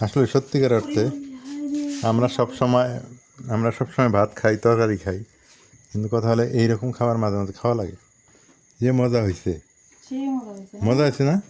আসলে সত্যিকার অর্থে আমরা সব সময় আমরা সব সময় ভাত খাই তরকারি খাই কিন্তু কথা হলে এইরকম খাবার মাঝে মাঝে খাওয়া লাগে। যে মজা হয়েছে মজা হয়েছে মজা হয়েছে না?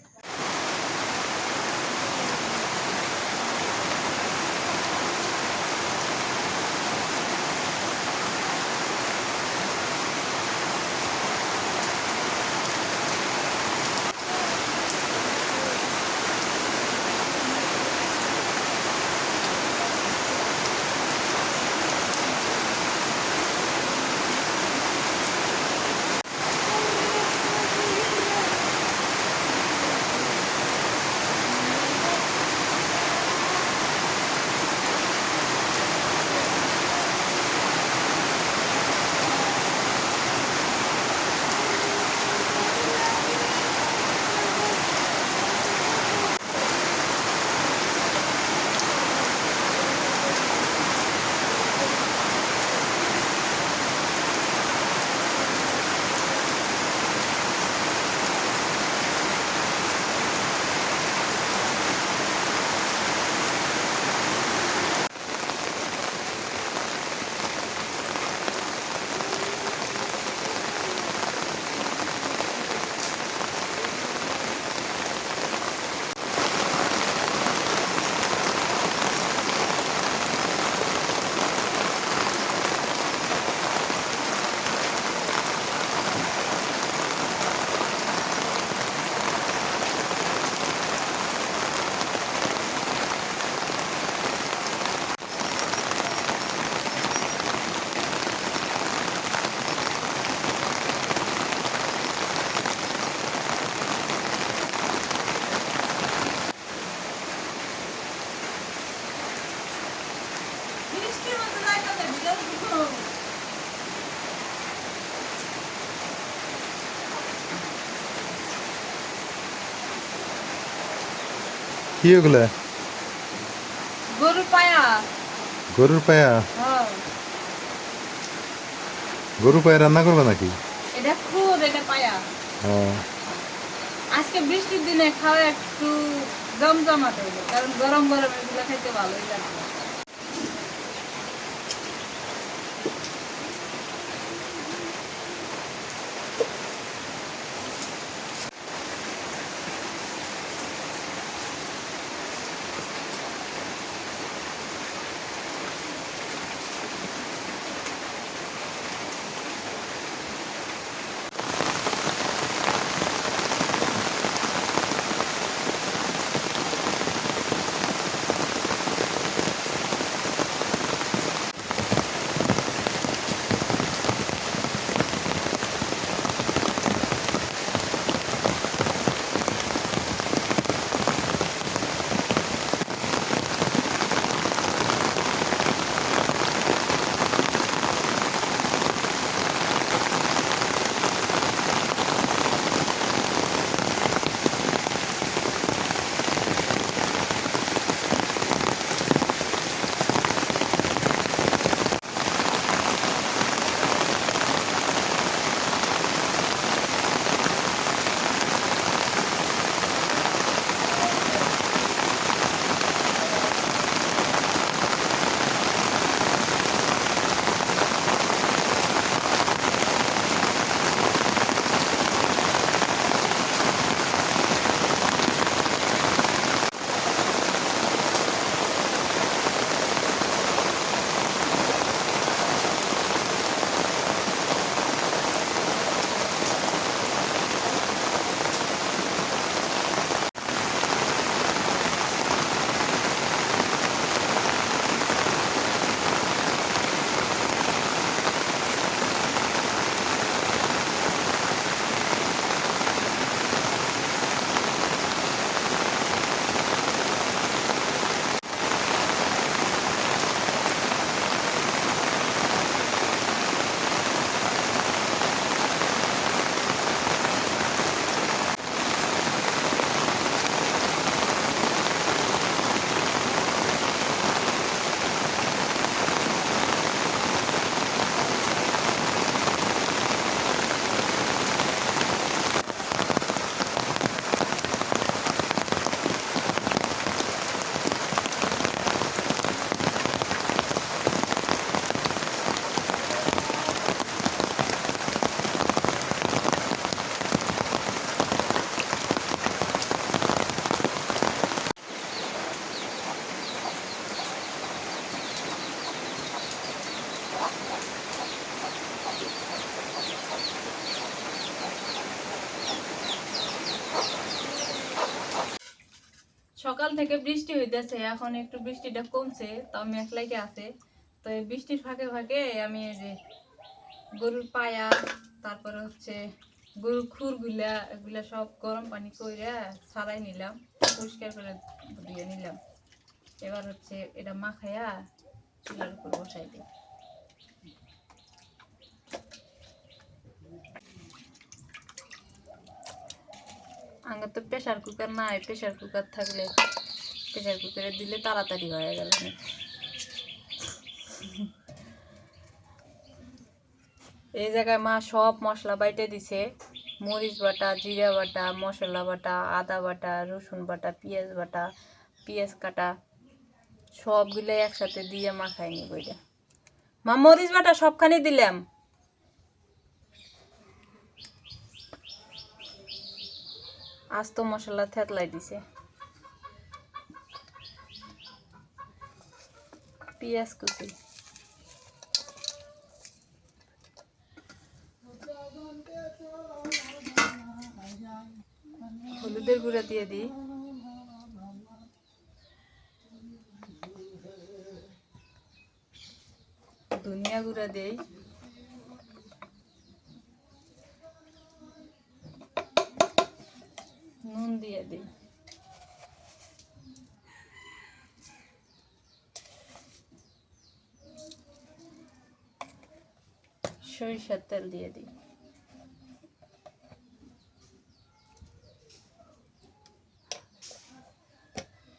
কি ওগুলো? গরুর পায়া। গরুর পায়া? হ্যাঁ। গরু পায়া রান্না করবে নাকি? এটা খুব এটা পায়া। আজকে বৃষ্টির দিনে খাওয়া একটু জমজমাতে কারণ গরম গরম এগুলো খাইতে ভালোই লাগবে সকাল থেকে বৃষ্টি হইতেছে, এখন একটু বৃষ্টিটা কমছে তাও মেঘলাইকে আছে। তো এই বৃষ্টির ফাঁকে ফাঁকে আমি এই যে গরুর পায়া, তারপরে হচ্ছে গরুর খুরগুলা, এগুলা সব গরম পানি কইরা ছাড়াই নিলাম, পরিষ্কার করে দিয়ে নিলাম। এবার হচ্ছে এটা মাখাইয়া চুলার উপর বসাই দিই। আগে তো প্রেশার কুকার নাই প্রেশার কুকার থাকলে প্রেশার কুকারে দিলে তাড়াতাড়ি হয়ে গেল। এই জায়গায় মা সব মশলা বাইটে দিছে। মরিচ বাটা, জিরা বাটা, মশলা বাটা, আদা বাটা, রসুন বাটা, পেঁয়াজ বাটা, পেঁয়াজ কাটা সবগুলো একসাথে দিয়ে মাখাই নি বইটা মা মরিচ বাটা সবখানে দিলাম। আস্ত মশলা থেতলাই দিছে। পেঁয়াজ কুচি। হলুদের গুঁড়া দিয়ে দিই। ধনিয়া গুঁড়া দেই নুন দিয়ে দিই। সরিষার তেল দিয়ে দিই।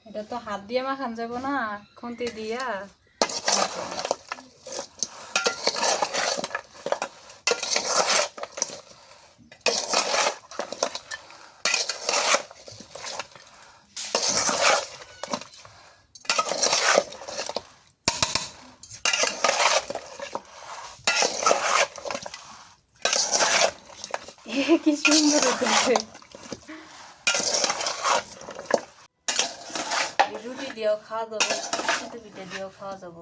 এটা তো হাত দিয়ে মাখান যাব না, খুন্তি দিয়া কি সুন্দর রুটি দিয়েও খাওয়া যাব।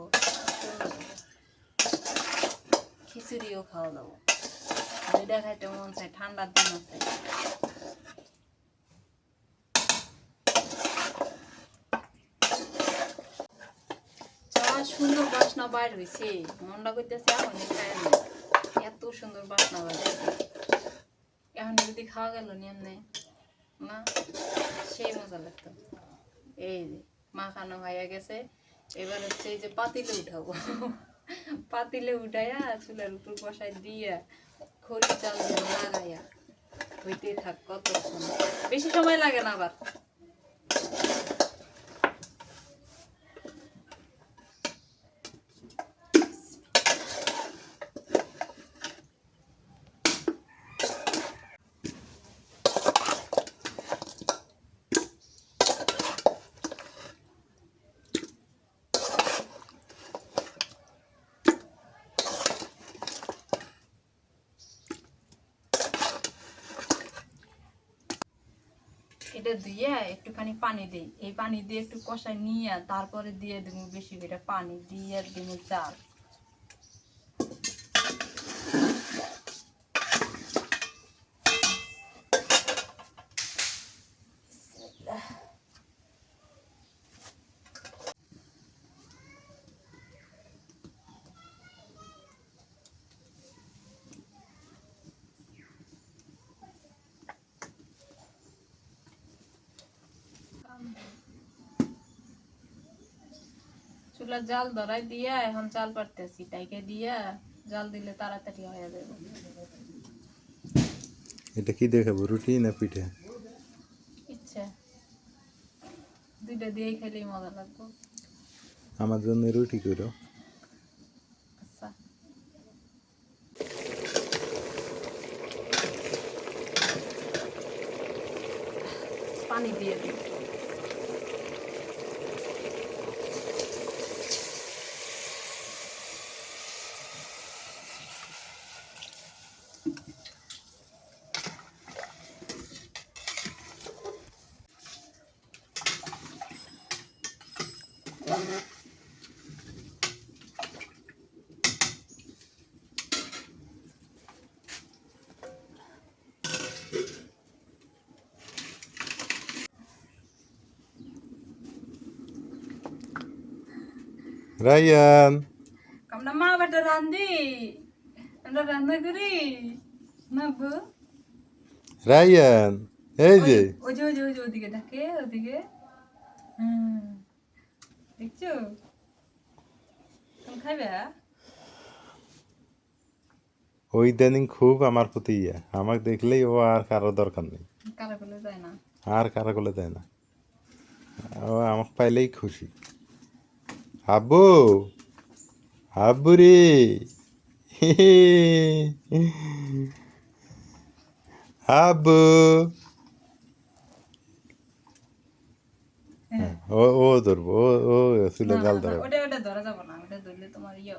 খিচুড়িও খাওয়া যাব। ঠান্ডার দিন আছে। সুন্দর বাসনা বাইর হয়েছে। মনটা করতেছে এখন এত সুন্দর বাসনা বাজাইছে এখন যদি খাওয়া গেল, নিয়ম নেই। না, সেই মজা লাগতো। এই যে, মাখানো হয়ে গেছে। এবার হচ্ছে এই যে পাতিলে উঠাবো। পাতিলে উঠাইয়া চুলের উপর বসায় দিয়া খড়ি চাল লাগাইয়া হইতে থাক কত বেশি সময় লাগে না আবার। দিয়ে একটুখানি পানি দিই। এই পানি দিয়ে একটু কষাই নিয়ে তারপরে দিয়ে দেবো বেশি করে পানি, দিয়ে দেবো চাল। চুলা জাল ধরাই দিয়া এখন চাল পারতেছি টাইকে দিয়া জাল দিলে তাড়াতাড়ি হয়ে যাবে। এটা কি দেখাবো রুটি না পিঠে? ইচ্ছা। দুইটা দিয়েই খেলেই মজা লাগবে। আমার জন্য রুটি করো। আচ্ছা। পানি দিয়ে রায়ান আমরা বেটা রান্ধি আমরা রান্না করি না বউ রায়ান এই যে ওই যে ওই যে ওই যে ওদিকে ডাকে ওদিকে দেখছ তুমি খাইবে ওই ইদানিং খুব আমার প্রতি ইয়া। আমাকে দেখলেই ও আর কারও দরকার নেই। কালো করলে যায় না। আর কারও কোলে দেয় না। ও আমাকে পাইলেই খুশি। আব্বু আব্বু রে আব্বু ও ও ধরবো ও ও চুলে গাল ধরবো ওটা ওটা ধরা যাবে না ওটা ধরলে তোমার ইয়ে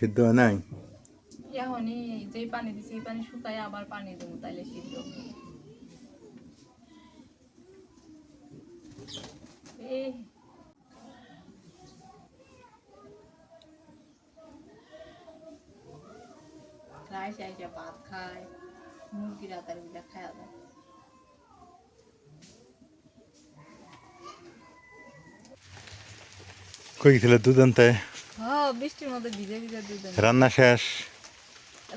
সিদ্ধ হয় নাই? এখনই যেই পানি দিছি এই পানি শুকায় আবার পানি দেবো তাইলে সিদ্ধ। এই। আইসা ভাত খায় মুরগি রাতার বিটা খাওয়া যায় কই গেছিল দুধ আনতে বৃষ্টির মধ্যে ভিজে ভিজে দুধ। রান্না শেষ?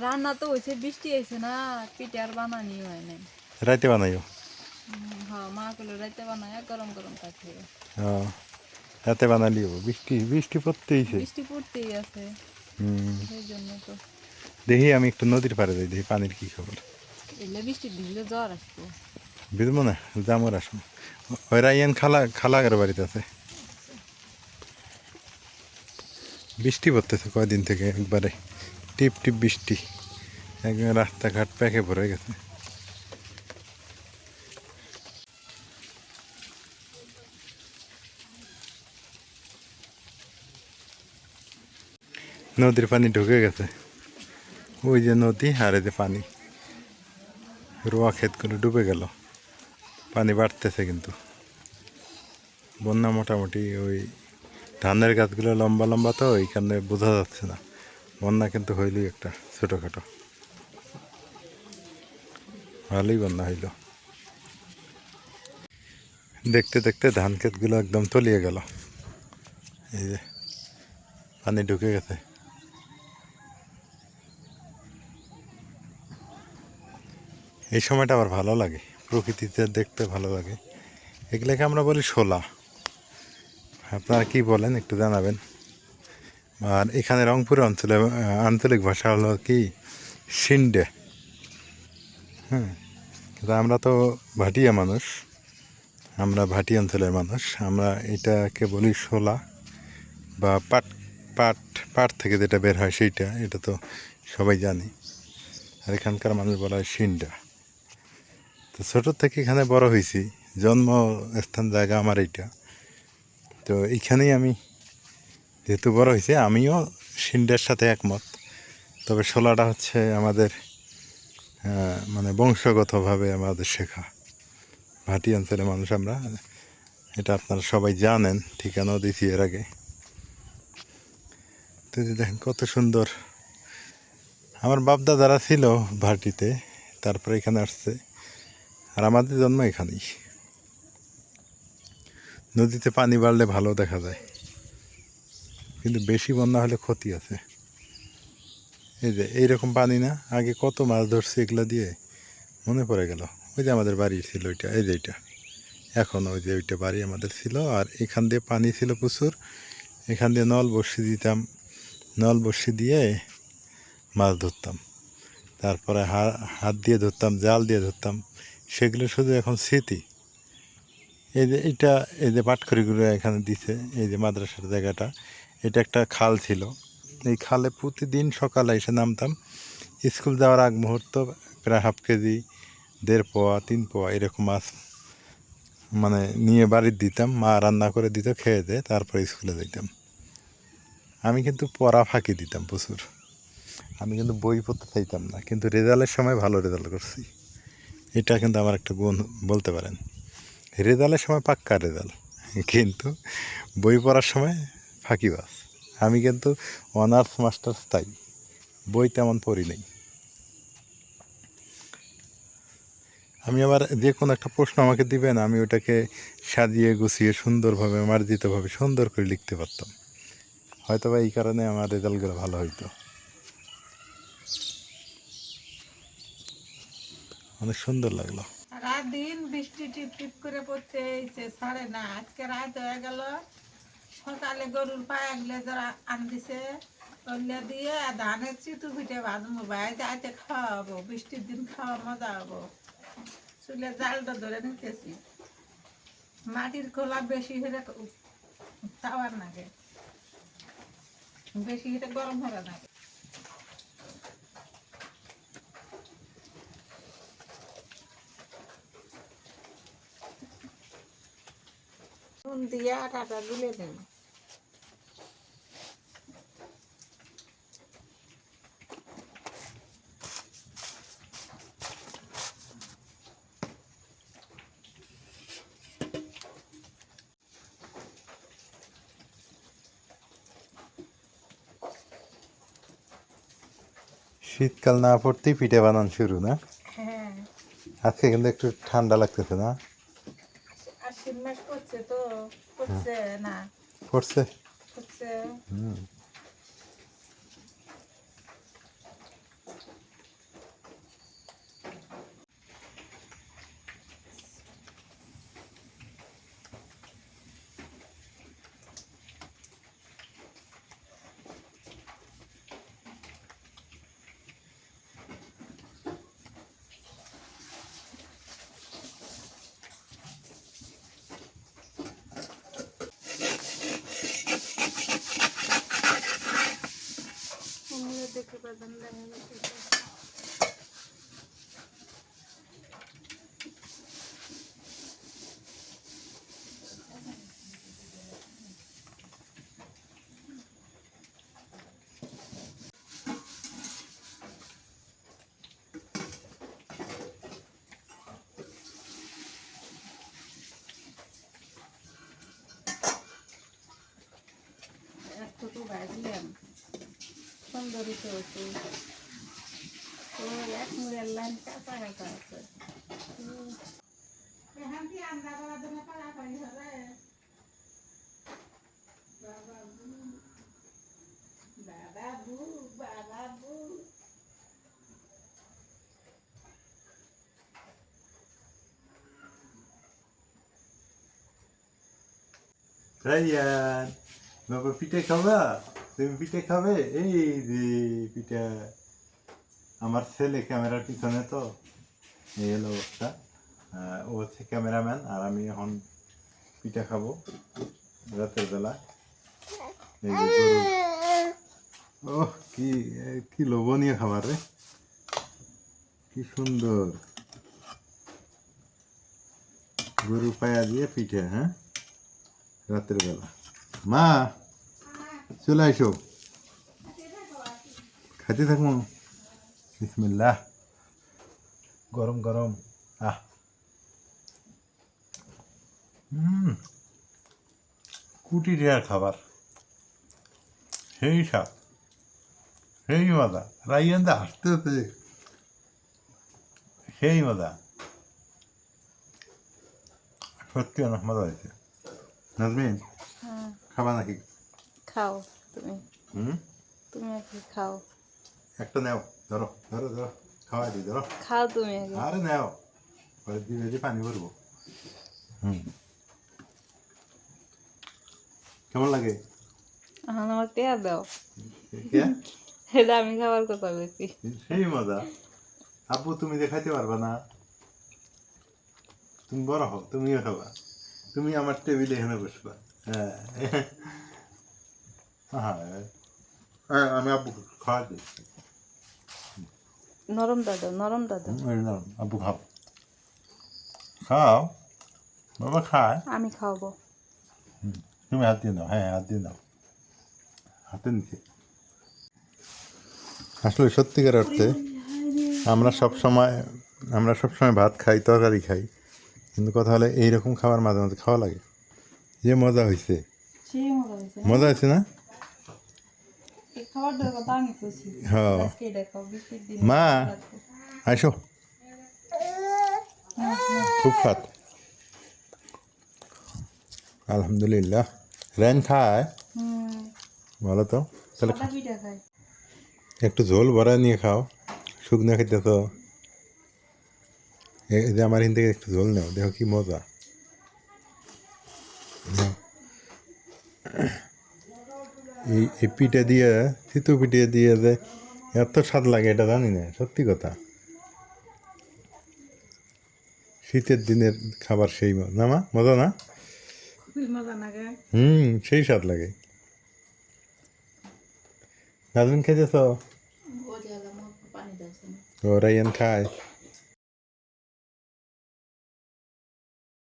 রান্না তো হয়েছে বৃষ্টি হয়েছে না পিঠে আর বানানি হয় নাই। রাইতে বানাইও? হ্যাঁ মা করলে রাইতে বানায় গরম গরম কাছে ও রাতে বানালি হব বৃষ্টি বৃষ্টি পড়তেইছে বৃষ্টি পড়তেই আছে। হুম। সেই জন্য তো। দেখি আমি একটু নদীর পাড়ে যাই দেখি পানির কি খবর। এলে বৃষ্টি ভিজলে জ্বর আসব। বুঝব না? জামর আসব। ওই রাইয়ান খালা খালাগের বাড়িতে আছে? বৃষ্টি পড়তেছে কয়দিন থেকে একবারে। টিপ টিপ বৃষ্টি। একদম রাস্তাঘাট প্যাকে ভরে গেছে। নদীর পানি ঢুকে গেছে। ওই যে নদী আর যে পানি। রোয়া ক্ষেতগুলো ডুবে গেল। পানি বাড়তেছে কিন্তু। বন্যা মোটামুটি ওই ধানের গাছগুলো লম্বা লম্বা তো ওইখানে বোঝা যাচ্ছে না। বন্যা কিন্তু হইলই একটা, ছোটোখাটো। ভালোই বন্যা হইল। দেখতে দেখতে ধান ক্ষেতগুলো একদম তলিয়ে গেল। এই যে, পানি ঢুকে গেছে। এই সময়টা আবার ভালো লাগে, প্রকৃতিতে দেখতে ভালো লাগে। এগুলোকে আমরা বলি শোলা। আপনারা কি বলেন, একটু জানাবেন। আর এখানে রংপুর অঞ্চলে আঞ্চলিক ভাষা হলো কি? সিন্ডে হ্যাঁ কিন্তু আমরা তো ভাটিয়া মানুষ। আমরা ভাটি অঞ্চলের মানুষ। আমরা এটাকে বলি শোলা বা পাট পাট পাট থেকে যেটা বের হয় সেইটা, এটা তো সবাই জানি। আর এখানকার মানুষ বলা হয় সিন্ডা তো ছোটোর থেকে এখানে বড় হয়েছি। জন্মস্থান জায়গা আমার এইটা। তো এইখানেই আমি যেহেতু বড় হয়েছে, আমিও সিন্ডার সাথে একমত। তবে শোলাটা হচ্ছে আমাদের মানে বংশগতভাবে আমাদের শেখা। ভাটি অঞ্চলের মানুষ আমরা, এটা আপনারা সবাই জানেন, ঠিকানাও দিয়েছি এর আগে। তো দেখেন কত সুন্দর। আমার বাপদাদারা ছিল ভাটিতে, তারপরে এখানে আসছে। আর আমাদের জন্ম এখানেই। নদীতে পানি বাড়লে ভালো দেখা যায়। কিন্তু বেশি বন্যা হলে ক্ষতি আছে। এই যে, এইরকম পানি না, আগে কত মাছ ধরছে এগুলো দিয়ে মনে পড়ে গেল। ওই যে আমাদের বাড়ি ছিল ওইটা, এই যে এইটা। এখন ওই যে ওইটা বাড়ি আমাদের ছিল, আর এখান দিয়ে পানি ছিল প্রচুর। এখান দিয়ে নল বসি দিতাম। নল বসি দিয়ে মাছ ধরতাম। তারপরে হাত দিয়ে ধরতাম, জাল দিয়ে ধরতাম। সেগুলো শুধু এখন স্মৃতি। এই যে এটা, এই যে পাটখড়িগুলো এখানে দিছে, এই যে মাদ্রাসার জায়গাটা, এটা একটা খাল ছিল। এই খালে প্রতিদিন সকালে এসে নামতাম। স্কুল যাওয়ার আগ মুহূর্ত, প্রায় হাফ কেজি, দেড় পোয়া, তিন পোয়া, এরকম মাছ মানে নিয়ে বাড়ির দিতাম। মা রান্না করে দিত, খেয়ে দিয়ে, তারপরে স্কুলে যেতাম আমি কিন্তু পড়া ফাঁকি দিতাম প্রচুর। আমি কিন্তু বই পড়তে চাইতাম না, কিন্তু রেজাল্টের সময় ভালো রেজাল্ট করছি। এটা কিন্তু আমার একটা গুণ, বলতে পারেন। রেজাল্টের সময় পাক্কা রেজাল্ট কিন্তু বই পড়ার সময় ফাঁকিবাজ আমি কিন্তু অনার্স, মাস্টার্স তাই। বই তেমন পড়ি নেই। আমি আবার যে কোনো একটা প্রশ্ন আমাকে দিবেন, আমি ওটাকে সাজিয়ে গুছিয়ে সুন্দরভাবে, মার্জিতভাবে সুন্দর করে লিখতে পারতাম। হয়তো বা এই কারণে আমার রেজাল্টগুলো ভালো হইতো। অনেক সুন্দর লাগল। রাত দিন বৃষ্টি টিপ টিপ করে পড়তে এইছে ছাড়ে না। আজকে রাত হয়ে গেল। সকালে গরুর পায়াগুলো যারা আন দিছে দিয়ে ধানের চিতু পিঠে ভাজবো ভাই যাইতে খাওয়াবো, বৃষ্টির দিন খাওয়া মজা হব। চুলে জালটা ধরে নিতেছি। মাটির খোলা বেশি হলে তাওয়ার নাগে। বেশি হলে গরম হবে নাগে নুন দিয়ে আটাটা গুলে দেন শীতকাল না পড়তেই পিঠে বানান শুরু না? হ্যাঁ। আজকে কিন্তু একটু ঠান্ডা লাগতেছে না আশ্বিন মাস করছে তো করছে না পড়ছে করছে হুম দেখতে পাবেন দেখা যাচ্ছে একটু ভাজলাম সুন্দরই তো হচ্ছে তো এক মুড়ের লাইন কাঁচা কাঁচা আছে এখান দিয়ে আন্দা করার জন্য পাড়াপাড়ি হবে বাবা বু বাবা বু রাইয়ান বাবা পিঠে খাবা তুমি পিঠে খাবে এই যে পিঠা আমার ছেলে ক্যামেরার পিছনে তো এই হলো অবস্থা। ও হচ্ছে ক্যামেরাম্যান আর আমি এখন পিঠা খাব রাতের বেলা। এই যে ওহ, কি কি লোভনীয় খাবার রে। কি সুন্দর। গরু পায়া দিয়ে পিঠে হ্যাঁ? রাতের বেলা। মা, চলে আসো। খাইতে থাকব বিসমিল্লাহ। গরম গরম। আহ। কুটি দেওয়ার খাবার। সেই স্বাদ। সেই মজা। রাইয়ান্দা আসতে হতে সেই মজা। সত্যি অনেক মজা হয়েছে। নাজমিন। খাবা নাকি? খাও তুমি। হুম? তুমি আগে খাও। একটা নেও ধরো ধরো ধরো খাওয়া দিই ধরো। খাও তুমি আগে। আরে নেও পরে দিবে যে পানি ভরবো। হুম। কেমন লাগে? এখন আমার টেয়া দাও? এটা আমি খাবার কথা বলছি। সেই মজা। আপু তুমি দেখাইতে পারবা না। তুমি বড় হও তুমিও খাবা। তুমি আমার টেবিলে এখানে বসবা। হ্যাঁ। হ্যাঁ হ্যাঁ, আমি আব্বু খাওয়া দিচ্ছি নরম দাদা নরম দাদা। নাও, আব্বু খাও। খাও। বাবা খায়। আমি খাওয়াবো। তুমি হাত দিয়ে নাও হ্যাঁ হাত দিয়ে নাও। হাতে নিচে আসলে সত্যিকার অর্থে আমরা সব সময় আমরা সব সময় ভাত খাই তরকারি খাই কিন্তু কথা হলে এইরকম খাবার মাঝে মাঝে খাওয়া লাগে। যে মজা হয়েছে মজা হয়েছে মজা হয়েছে না? হ্যাঁ। মা আসো খুব খাত আলহামদুলিল্লাহ। রেন খায়? ভালো তো? তাহলে একটু ঝোল ভরা নিয়ে খাও। শুকনো খেতে তো। এই যে আমার হিন থেকে একটু ঝোল নাও দেখো কি মজা। এই এই পিঠে দিয়ে তিতু পিঠে দিয়ে যে এত স্বাদ লাগে এটা জানি না সত্যি কথা। শীতের দিনের খাবার সেই না মা মজা না? খুবই মজা লাগে। হুম সেই স্বাদ লাগে। নাজমিন খেয়েছ? দাও ও রাইয়ান খায়।